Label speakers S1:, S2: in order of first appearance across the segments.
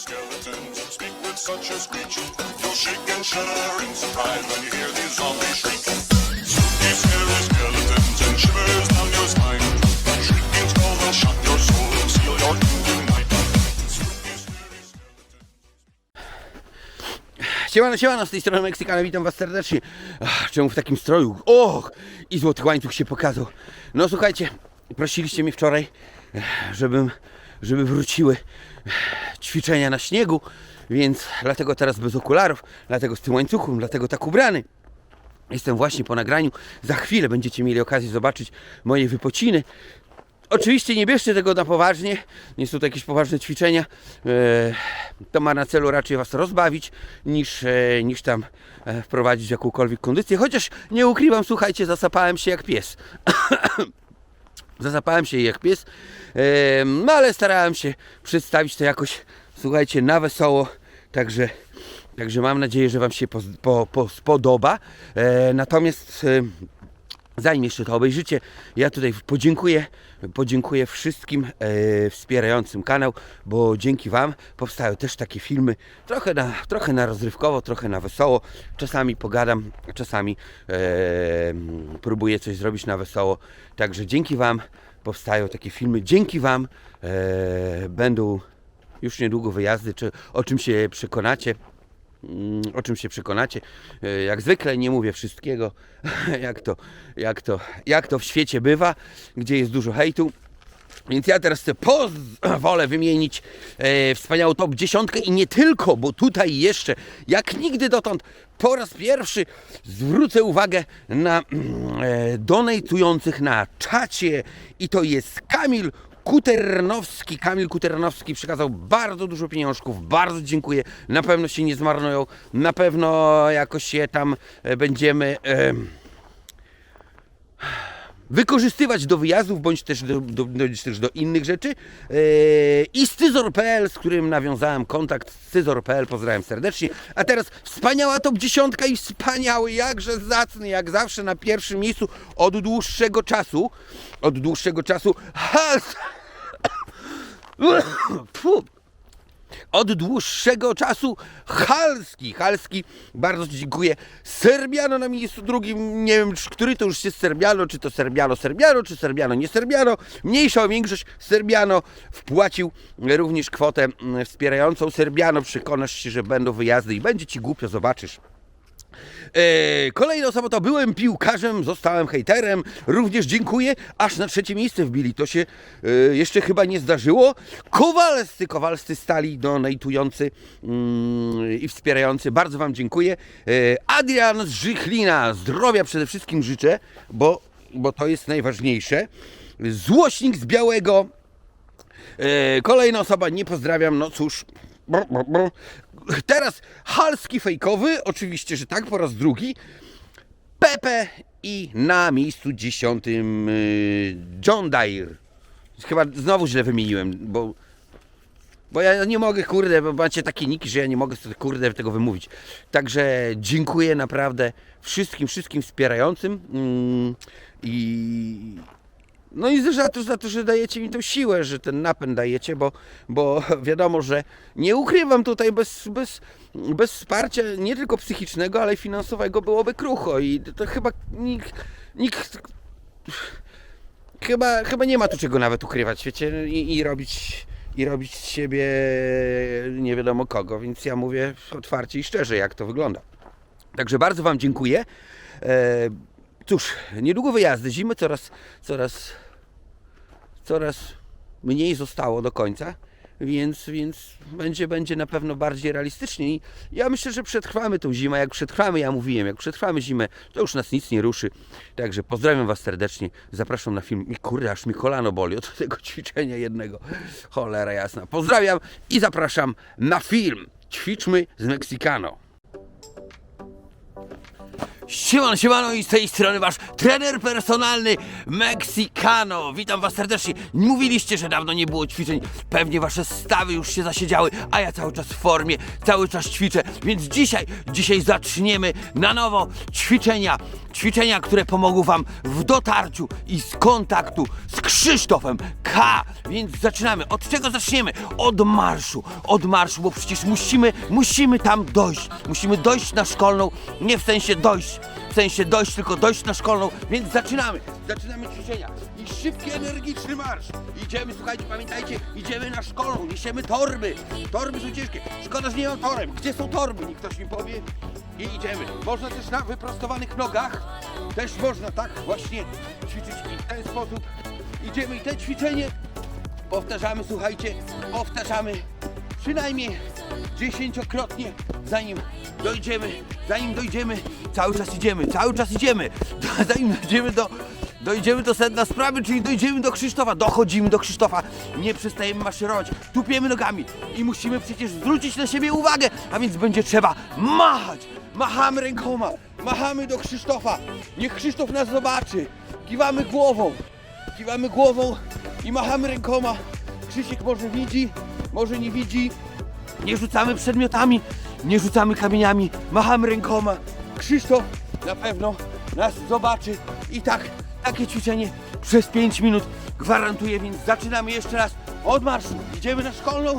S1: skeletons speak with such a screech. You'll shake and shudder in surprise when you hear these zombies shriek. Spooky, scary skeletons and shivers down your spine. Shrieking will your soul and seal your
S2: Siemano, siemano, z tej strony Meksykana, witam was serdecznie. Ach, czemu w takim stroju? Och! I złoty łańcuch się pokazał. No słuchajcie, prosiliście mnie wczoraj, żebym, żeby wróciły ćwiczenia na śniegu, więc dlatego teraz bez okularów, dlatego z tym łańcuchem, dlatego tak ubrany. Jestem właśnie po nagraniu. Za chwilę będziecie mieli okazję zobaczyć moje wypociny. Oczywiście nie bierzcie tego na poważnie, nie są to jakieś poważne ćwiczenia. E, To ma na celu raczej Was rozbawić, niż, e, niż tam e, wprowadzić jakąkolwiek kondycję. Chociaż nie ukrywam, słuchajcie, zasapałem się jak pies. Zasapałem się jak pies, no ale starałem się przedstawić to jakoś, słuchajcie, na wesoło. Także, także mam nadzieję, że Wam się po, po, po spodoba. E, natomiast zanim jeszcze to obejrzycie, ja tutaj podziękuję, podziękuję wszystkim e, wspierającym kanał, bo dzięki Wam powstają też takie filmy, trochę na, trochę na rozrywkowo, trochę na wesoło, czasami pogadam, czasami e, próbuję coś zrobić na wesoło, także dzięki Wam powstają takie filmy, dzięki Wam e, będą już niedługo wyjazdy, czy o czym się przekonacie. Mm, o czym się przekonacie. E, Jak zwykle nie mówię wszystkiego, jak to, jak to, jak to w świecie bywa, gdzie jest dużo hejtu. Więc ja teraz pozwolę wymienić e, wspaniałą top dziesiątkę i nie tylko, bo tutaj jeszcze, jak nigdy dotąd, po raz pierwszy zwrócę uwagę na mm, e, donatujących na czacie i to jest Kamil Kuternowski. Kamil Kuternowski przekazał bardzo dużo pieniążków. Bardzo dziękuję. Na pewno się nie zmarnują. Na pewno jakoś się tam e, będziemy. E, wykorzystywać do wyjazdów, bądź też do, do, też do innych rzeczy. Yy, I Scyzor.pl, z którym nawiązałem kontakt, Scyzor.pl, pozdrawiam serdecznie. A teraz wspaniała top dziesiątka i wspaniały, jakże zacny, jak zawsze na pierwszym miejscu od dłuższego czasu. Od dłuższego czasu. Hals! Pfu od dłuższego czasu Halski. Halski, bardzo Ci dziękuję. Serbiano na miejscu drugim, nie wiem, czy- który to już jest Serbiano, czy to Serbiano, Serbiano, czy Serbiano, nie Serbiano. Mniejsza o większość Serbiano wpłacił również kwotę mm, wspierającą. Serbiano, przekonasz się, że będą wyjazdy i będzie Ci głupio, zobaczysz. E, kolejna osoba to byłem piłkarzem, zostałem hejterem. Również dziękuję, aż na trzecie miejsce wbili. To się e, jeszcze chyba nie zdarzyło. Kowalscy, Kowalscy stali donatujący mm, i wspierający. Bardzo Wam dziękuję. E, Adrian z Żychlina, zdrowia przede wszystkim życzę, bo, bo to jest najważniejsze. Złośnik z Białego, Kolejna osoba, nie pozdrawiam, no cóż. Brr, brr, brr. Teraz halski fejkowy, oczywiście, że tak, po raz drugi. Pepe i na miejscu dziesiątym y, John Dyer. Chyba znowu źle wymieniłem, bo, bo ja nie mogę, kurde, bo macie takie niki, że ja nie mogę sobie, kurde, tego wymówić. Także dziękuję naprawdę wszystkim, wszystkim wspierającym mm, i, no i za to, za to, że dajecie mi tą siłę, że ten napęd dajecie, bo, bo wiadomo, że nie ukrywam tutaj bez, bez, bez wsparcia nie tylko psychicznego, ale i finansowego byłoby krucho i to chyba nikt, nikt chyba, chyba nie ma tu czego nawet ukrywać, wiecie, i, i robić i robić z siebie nie wiadomo kogo, więc ja mówię otwarcie i szczerze, jak to wygląda. Także bardzo Wam dziękuję. Cóż, niedługo wyjazdy, zimy coraz, coraz, coraz mniej zostało do końca, więc, więc będzie, będzie na pewno bardziej realistycznie. I ja myślę, że przetrwamy tą zimę. Jak przetrwamy, ja mówiłem, jak przetrwamy zimę, to już nas nic nie ruszy. Także pozdrawiam Was serdecznie. Zapraszam na film. I kurde, aż mi kolano boli od tego ćwiczenia jednego. Cholera jasna. Pozdrawiam i zapraszam na film. Ćwiczmy z Mexicano. Siemano, siemano i z tej strony wasz trener personalny Mexicano. Witam was serdecznie. Mówiliście, że dawno nie było ćwiczeń. Pewnie wasze stawy już się zasiedziały, a ja cały czas w formie, cały czas ćwiczę. Więc dzisiaj, dzisiaj zaczniemy na nowo ćwiczenia. Ćwiczenia, które pomogą wam w dotarciu i z kontaktu z Krzysztofem K. Więc zaczynamy. Od czego zaczniemy? Od marszu. Od marszu, bo przecież musimy, musimy tam dojść. Musimy dojść na szkolną, nie w sensie dojść, w sensie dojść, tylko dojść na szkolną, więc zaczynamy. Zaczynamy ćwiczenia. I szybki, energiczny marsz. Idziemy, słuchajcie, pamiętajcie, idziemy na szkolną, niesiemy torby. Torby są ciężkie. Szkoda, że nie mam. Gdzie są torby? Nikt ktoś mi powie. I idziemy. Można też na wyprostowanych nogach. Też można tak właśnie ćwiczyć i w ten sposób. Idziemy i te ćwiczenie powtarzamy, słuchajcie, powtarzamy przynajmniej dziesięciokrotnie, zanim dojdziemy, zanim dojdziemy, cały czas idziemy, cały czas idziemy, zanim dojdziemy do, dojdziemy do sedna sprawy, czyli dojdziemy do Krzysztofa, dochodzimy do Krzysztofa, nie przestajemy maszerować, tupiemy nogami i musimy przecież zwrócić na siebie uwagę, a więc będzie trzeba machać, machamy rękoma, machamy do Krzysztofa, niech Krzysztof nas zobaczy, kiwamy głową, kiwamy głową i machamy rękoma. Krzysiek może widzi, może nie widzi. Nie rzucamy przedmiotami, nie rzucamy kamieniami, machamy rękoma. Krzysztof na pewno nas zobaczy i tak, takie ćwiczenie przez 5 minut gwarantuję, więc zaczynamy jeszcze raz od marszu. Idziemy na szkolną,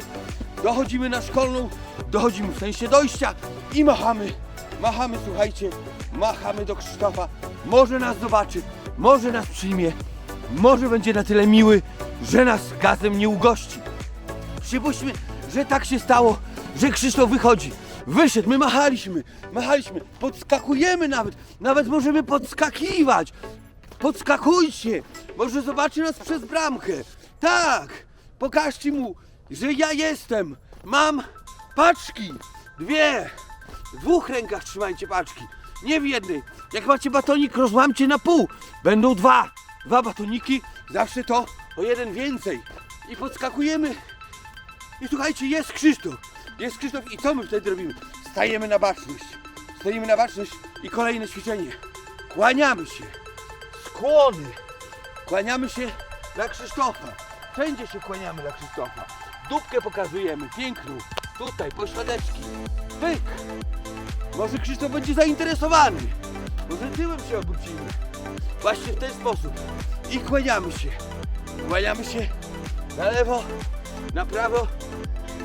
S2: dochodzimy na szkolną, dochodzimy w sensie dojścia i machamy. Machamy, słuchajcie, machamy do Krzysztofa. Może nas zobaczy, może nas przyjmie, może będzie na tyle miły, że nas gazem nie ugości. Przypuśćmy, że tak się stało, że Krzysztof wychodzi. Wyszedł, my machaliśmy, machaliśmy, podskakujemy nawet, nawet możemy podskakiwać. Podskakujcie, może zobaczy nas przez bramkę. Tak, pokażcie mu, że ja jestem. Mam paczki, dwie. W dwóch rękach trzymajcie paczki, nie w jednej. Jak macie batonik, rozłamcie na pół. Będą dwa. Dwa batoniki, zawsze to o jeden więcej. I podskakujemy. I słuchajcie, jest Krzysztof. Jest Krzysztof i co my wtedy robimy? Stajemy na baczność. Stajemy na baczność i kolejne ćwiczenie. Kłaniamy się. Skłony. Kłaniamy się dla Krzysztofa. Wszędzie się kłaniamy dla Krzysztofa. Dupkę pokazujemy, piękną. Tutaj, pośladeczki. Pyk. Może Krzysztof będzie zainteresowany. Może tyłem się obrócimy. Właśnie w ten sposób. I kłaniamy się. Kłaniamy się na lewo, na prawo.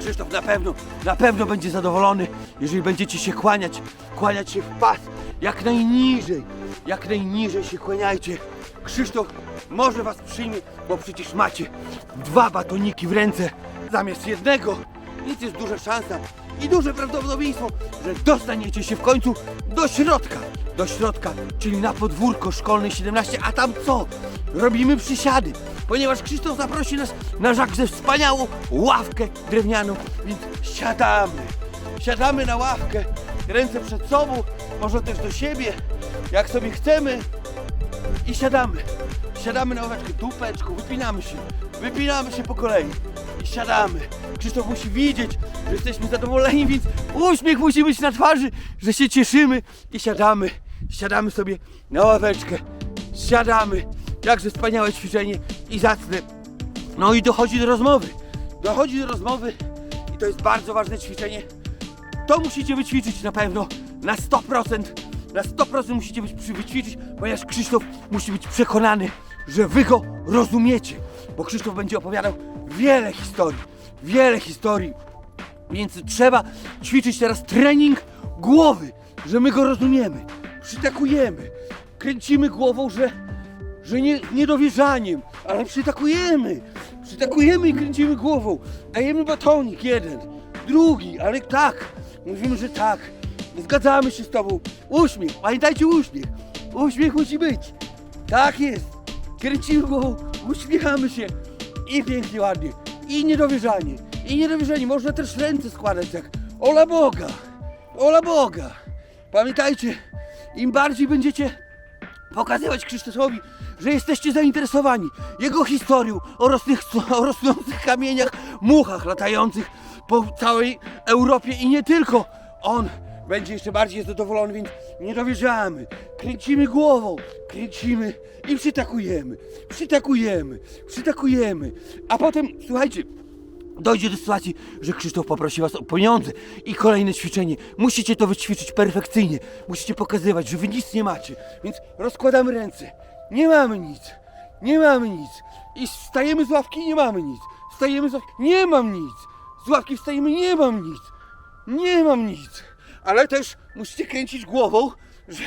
S2: Krzysztof na pewno, na pewno będzie zadowolony, jeżeli będziecie się kłaniać, kłaniać się w pas, jak najniżej, jak najniżej się kłaniajcie. Krzysztof może was przyjmie, bo przecież macie dwa batoniki w ręce zamiast jednego. Więc jest duża szansa i duże prawdopodobieństwo, że dostaniecie się w końcu do środka. Do środka, czyli na podwórko szkolne 17, a tam co? Robimy przysiady, ponieważ Krzysztof zaprosi nas na jakże wspaniałą ławkę drewnianą, więc siadamy. Siadamy na ławkę, ręce przed sobą, może też do siebie, jak sobie chcemy i siadamy. Siadamy na ławeczkę, dupeczką, wypinamy się, wypinamy się po kolei i siadamy. Krzysztof musi widzieć, że jesteśmy zadowoleni, więc uśmiech musi być na twarzy, że się cieszymy i siadamy. Siadamy sobie na ławeczkę, siadamy. Jakże wspaniałe ćwiczenie i zacne. No i dochodzi do rozmowy. Dochodzi do rozmowy i to jest bardzo ważne ćwiczenie. To musicie wyćwiczyć na pewno na 100%. Na 100% musicie być wyćwiczyć, ponieważ Krzysztof musi być przekonany, że wy go rozumiecie. Bo Krzysztof będzie opowiadał wiele historii. Wiele historii. Więc trzeba ćwiczyć teraz trening głowy, że my go rozumiemy. Przytakujemy. Kręcimy głową, że, że nie, niedowierzaniem, ale przytakujemy. Przytakujemy i kręcimy głową. Dajemy batonik jeden, drugi, ale tak. Mówimy, że tak. Zgadzamy się z tobą. Uśmiech, pamiętajcie uśmiech. Uśmiech musi być. Tak jest. Kręcimy głową, uśmiechamy się i pięknie, ładnie. I niedowierzanie. I niedowierzanie. Można też ręce składać jak Ola Boga. Ola Boga. Pamiętajcie, im bardziej będziecie pokazywać Krzysztofowi, że jesteście zainteresowani jego historią o, rosnych, o rosnących kamieniach, muchach latających po całej Europie i nie tylko. On będzie jeszcze bardziej zadowolony, więc nie dowierzamy. Kręcimy głową, kręcimy i przytakujemy, przytakujemy, przytakujemy. A potem, słuchajcie, dojdzie do sytuacji, że Krzysztof poprosi was o pieniądze i kolejne ćwiczenie. Musicie to wyćwiczyć perfekcyjnie. Musicie pokazywać, że wy nic nie macie. Więc rozkładamy ręce. Nie mamy nic. Nie mamy nic. I wstajemy z ławki i nie mamy nic. Wstajemy z ławki. Nie mam nic. Z ławki wstajemy, nie mam nic. Nie mam nic. Ale też musicie kręcić głową, że,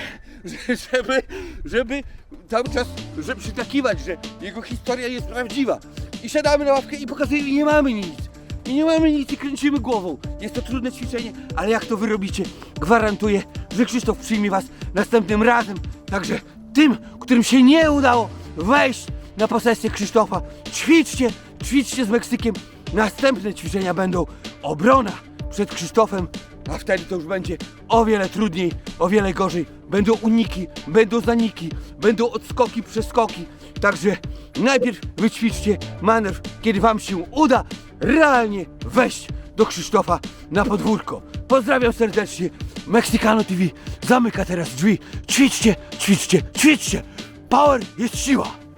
S2: że, żeby, żeby cały czas, żeby przytakiwać, że jego historia jest prawdziwa. I siadamy na ławkę i pokazujemy, nie mamy nic. I nie mamy nic i kręcimy głową. Jest to trudne ćwiczenie, ale jak to wy robicie, gwarantuję, że Krzysztof przyjmie was następnym razem. Także tym, którym się nie udało wejść na posesję Krzysztofa, ćwiczcie, ćwiczcie z Meksykiem. Następne ćwiczenia będą obrona przed Krzysztofem, a wtedy to już będzie o wiele trudniej, o wiele gorzej. Będą uniki, będą zaniki, będą odskoki, przeskoki. Także najpierw wyćwiczcie manewr, kiedy wam się uda realnie wejść do Krzysztofa na podwórko. Pozdrawiam serdecznie. Mexicano TV zamyka teraz drzwi. Ćwiczcie, ćwiczcie, ćwiczcie. Power jest siła.